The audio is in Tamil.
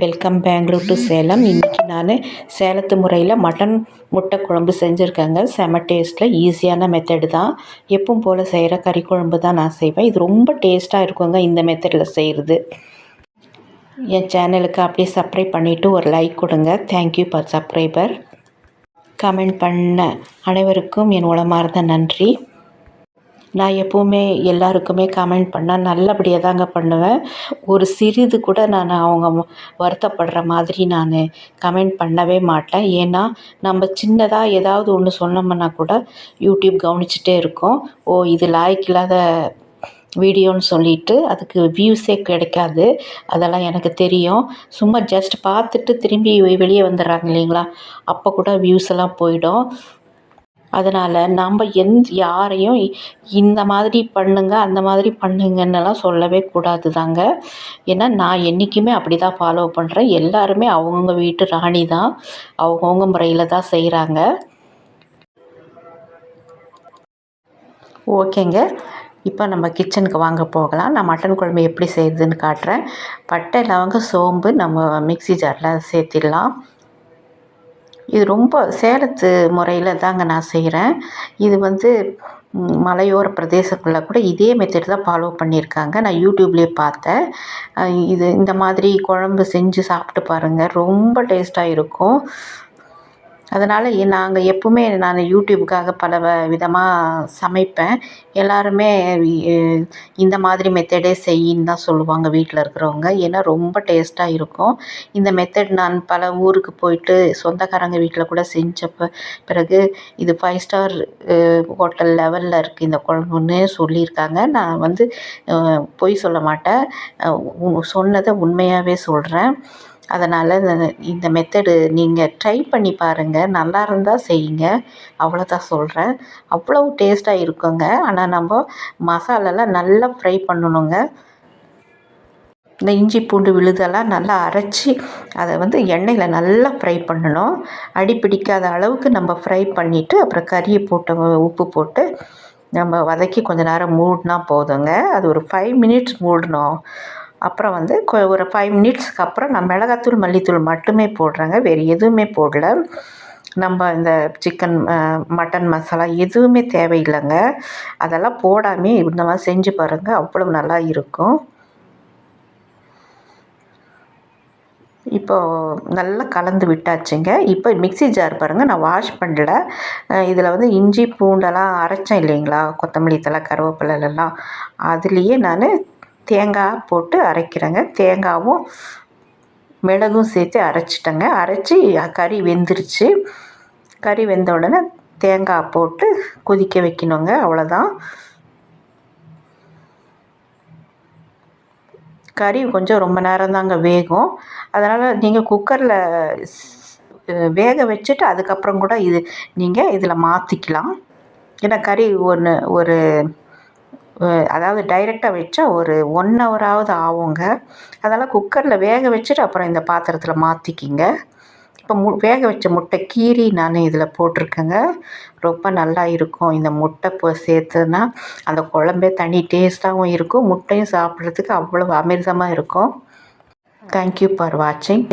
Welcome Bangalore to Salem. இன்றைக்கி நான் சேலத்து முறையில் மட்டன் முட்டை குழம்பு செஞ்சுருக்கேங்க. செம டேஸ்ட்டில் ஈஸியான மெத்தடு தான். எப்பவும் போல் செய்கிற கறி குழம்பு தான் நான் செய்வேன். இது ரொம்ப டேஸ்ட்டாக இருக்குங்க இந்த மெத்தடில் செய்கிறது என் சேனலுக்கு அப்படியே சப்ஸ்கிரைப் பண்ணிவிட்டு ஒரு லைக் கொடுங்க. தேங்க்யூ ஃபார் சப்ஸ்கிரைபர் கமெண்ட் பண்ண அனைவருக்கும் என் உளமார்ந்த நன்றி. நான் எப்போவுமே எல்லாருக்குமே கமெண்ட் பண்ணால் நல்லபடியாக தாங்க பண்ணுவேன். ஒரு சிறிது கூட நான் அவங்க வருத்தப்படுற மாதிரி நான் கமெண்ட் பண்ணவே மாட்டேன். ஏன்னா நம்ம சின்னதாக ஏதாவது ஒன்று சொன்னோம்னா கூட யூடியூப் கவனிச்சிட்டே இருக்கோம். ஓ இது லாய்க்கில்லாத வீடியோன்னு சொல்லிட்டு அதுக்கு வியூஸே கிடைக்காது. அதெல்லாம் எனக்கு தெரியும். சும்மா ஜஸ்ட் பார்த்துட்டு திரும்பி வெளியே வந்துடுறாங்க இல்லைங்களா? அப்போ கூட வியூஸ் எல்லாம் போயிடும். அதனால் நம்ம எந் யாரையும் இந்த மாதிரி பண்ணுங்க அந்த மாதிரி பண்ணுங்கன்னெல்லாம் சொல்லவே கூடாது தாங்க ஏன்னா நான் என்றைக்குமே அப்படி தான் ஃபாலோ பண்ணுறேன் எல்லாருமே அவங்கவுங்க வீட்டு ராணி தான். அவங்கவுங்க முறையில் தான் செய்கிறாங்க ஓகேங்க. இப்போ நம்ம கிச்சனுக்கு வாங்க போகலாம். நான் மட்டன் குழம்பு எப்படி செய்யுதுன்னு காட்டுறேன். பட்டை லவங்க சோம்பு நம்ம மிக்சி ஜாரில் சேர்த்திடலாம். இது ரொம்ப சேலத்து முறையில் தாங்க நான் செய்கிறேன் இது வந்து மலையோர பிரதேசங்களில் கூட இதே மெத்தட் தான் ஃபாலோ பண்ணியிருக்காங்க நான் யூடியூப்லேயே பார்த்தேன். இது இந்த மாதிரி குழம்பு செஞ்சு சாப்பிட்டு பாருங்கள் ரொம்ப டேஸ்ட்டாக இருக்கும். அதனால் நாங்கள் எப்போவுமே நான் யூடியூபுக்காக பல வ விதமாக சமைப்பேன். எல்லாருமே இந்த மாதிரி மெத்தடே செய்யின்னு தான் சொல்லுவாங்க வீட்டில் இருக்கிறவங்க. ஏன்னா ரொம்ப டேஸ்ட்டாக இருக்கும். இந்த மெத்தட் நான் பல ஊருக்கு போயிட்டு சொந்தக்காரங்க வீட்டில் கூட செஞ்சப்போ பிறகு இது ஃபைவ் ஸ்டார் ஹோட்டல் லெவலில் இருக்குது இந்த குழம்புன்னு சொல்லியிருக்காங்க. நான் வந்து பொய் சொல்ல மாட்டேன். சொன்னதை உண்மையாகவே சொல்கிறேன் அதனால் இந்த மெத்தடு நீங்கள் ட்ரை பண்ணி பாருங்கள் நல்லா இருந்தால் செய்யுங்க. அவ்வளோதான் சொல்கிறேன் அவ்வளோ டேஸ்ட்டாக இருக்குங்க. ஆனால் நம்ம மசாலாலாம் நல்லா ஃப்ரை பண்ணணுங்க. இந்த இஞ்சி பூண்டு விழுதெல்லாம் நல்லா அரைச்சி அதை வந்து எண்ணெயில் நல்லா ஃப்ரை பண்ணணும். அடி பிடிக்காத அளவுக்கு நம்ம ஃப்ரை பண்ணிவிட்டு அப்புறம் கறியை போட்டு உப்பு போட்டு நம்ம வதக்கி கொஞ்சம் நேரம் மூடினா போதுங்க. அது ஒரு ஃபைவ் மினிட்ஸ் மூடணும். அப்புறம் வந்து ஒரு ஃபைவ் மினிட்ஸ்க்கு அப்புறம் நான் மிளகாத்தூள் மல்லித்தூள் மட்டுமே போடுறேங்க. வேறு எதுவுமே போடல. நம்ம இந்த சிக்கன் மட்டன் மசாலா எதுவுமே தேவையில்லைங்க. அதெல்லாம் போடாமே இந்த மாதிரி செஞ்சு பாருங்கள் அவ்வளோ நல்லா இருக்கும். இப்போது நல்லா கலந்து விட்டாச்சுங்க. இப்போ மிக்சி ஜார் பாருங்கள் நான் வாஷ் பண்ணல. இதில் வந்து இஞ்சி பூண்டெல்லாம் அரைச்சேன் இல்லைங்களா? கொத்தமல்லி தலை கருவேப்பிலெல்லாம் அதுலேயே நான் தேங்காய் போட்டு அரைக்கிறேங்க. தேங்காயும் மிளகும் சேர்த்து அரைச்சிட்டேங்க. அரைச்சி கறி வெந்துருச்சு. கறி வெந்த உடனே தேங்காய் போட்டு கொதிக்க வைக்கணுங்க. அவ்வளோதான் கறி கொஞ்சம் ரொம்ப நேரம் தாங்க வேகும். அதனால் நீங்கள் குக்கரில் வேக வச்சுட்டு அதுக்கப்புறம் கூட இது நீங்கள் இதில் மாற்றிக்கலாம் ஏன்னா கறி ஒன்று ஒரு அதாவது டைரெக்டாக வச்சா ஒரு ஒன் ஹவராவது ஆகுங்க. அதெல்லாம் குக்கரில் வேக வச்சுட்டு அப்புறம் இந்த பாத்திரத்தில் மாற்றிக்கிங்க இப்போ மு வேக வச்ச முட்டை கீரி நான் இதில் போட்டிருக்கேங்க. ரொம்ப நல்லா இருக்கும். இந்த முட்டை இப்போ சேர்த்துனா அந்த குழம்பே தனி டேஸ்ட்டாகவும் இருக்கும். முட்டையும் சாப்பிட்றதுக்கு அவ்வளோ அமிர்தமாக இருக்கும். தேங்க்யூ ஃபார் வாட்சிங்